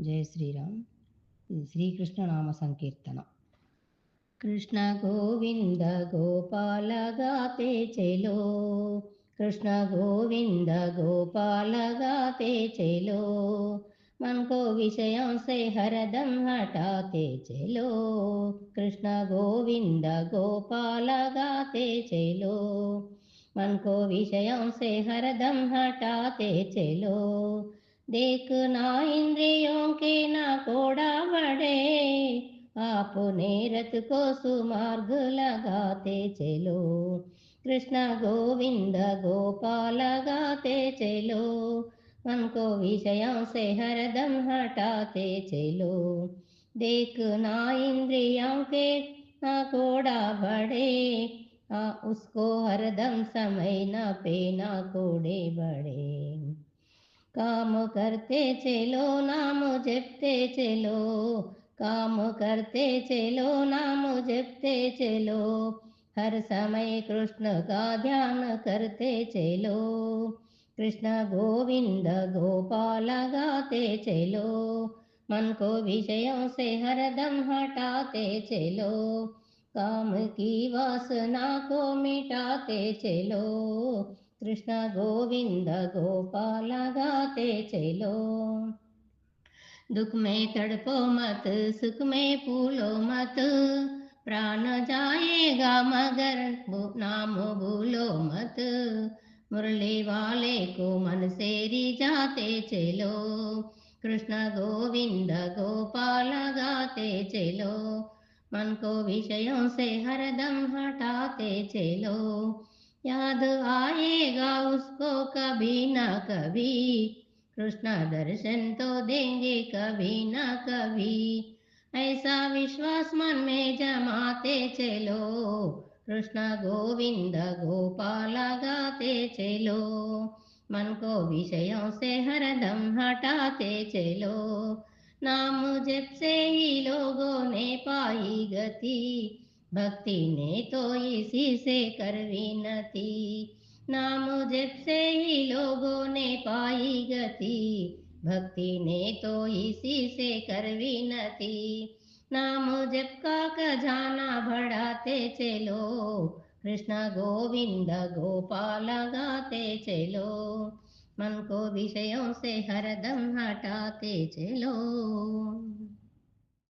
जय श्री राम श्री कृष्ण नाम संकीर्तन कृष्ण गोविंद गोपाल गाते चलो कृष्ण गोविंद गोपाल गाते चलो मन को विषयों से हरदम हटाते चलो कृष्ण गोविंद गोपाल गाते चलो मन को विषयों से हरदम हटाते चलो देखना इंद्रियों के ना कोड़ा बढ़े आपने रथ को सुमार्ग लगाते चलो। कृष्ण गोविंद गोपाल लगाते चलो। मन को विषयों से हरदम हटाते चलो। देखना इंद्रियों के ना कोड़ा बढ़े आ, उसको हरदम समय न पे ना कोड़े बड़े। काम करते चलो, नाम जपते चलो। काम करते चलो, नाम जपते चलो। हर समय कृष्ण का ध्यान करते चलो। कृष्ण गोविंद गोपाल गाते चलो। मन को विषयों से हरदम हटाते चलो। काम की वासना को मिटाते चलो। कृष्ण गोविंद गोपाल गाते चलो दुख में तड़पो मत सुख में फूलो मत प्राण जाएगा मगर नाम भूलो मत मुरली वाले को मन से रिझाते चलो कृष्ण गोविंद गोपाल गाते चलो मन को विषयों से हरदम हटाते चलो याद आएगा उसको कभी ना कभी। कृष्ण दर्शन तो देंगे कभी ना कभी। ऐसा विश्वास मन में जमाते चलो। कृष्ण गोविंद गोपाल गाते चलो। मन को विषयों से हरदम हटाते चलो। नाम जप से ही लोगों ने पाई गति। भक्ति ने तो इसी से कर विनती। नाम जप से ही लोगों ने पाई गति। भक्ति ने तो इसी से कर विनती। नाम जप का खजाना बढ़ाते चलो। कृष्ण गोविंद गोपाल गाते चलो। मन को विषयों से हरदम हटाते चलो।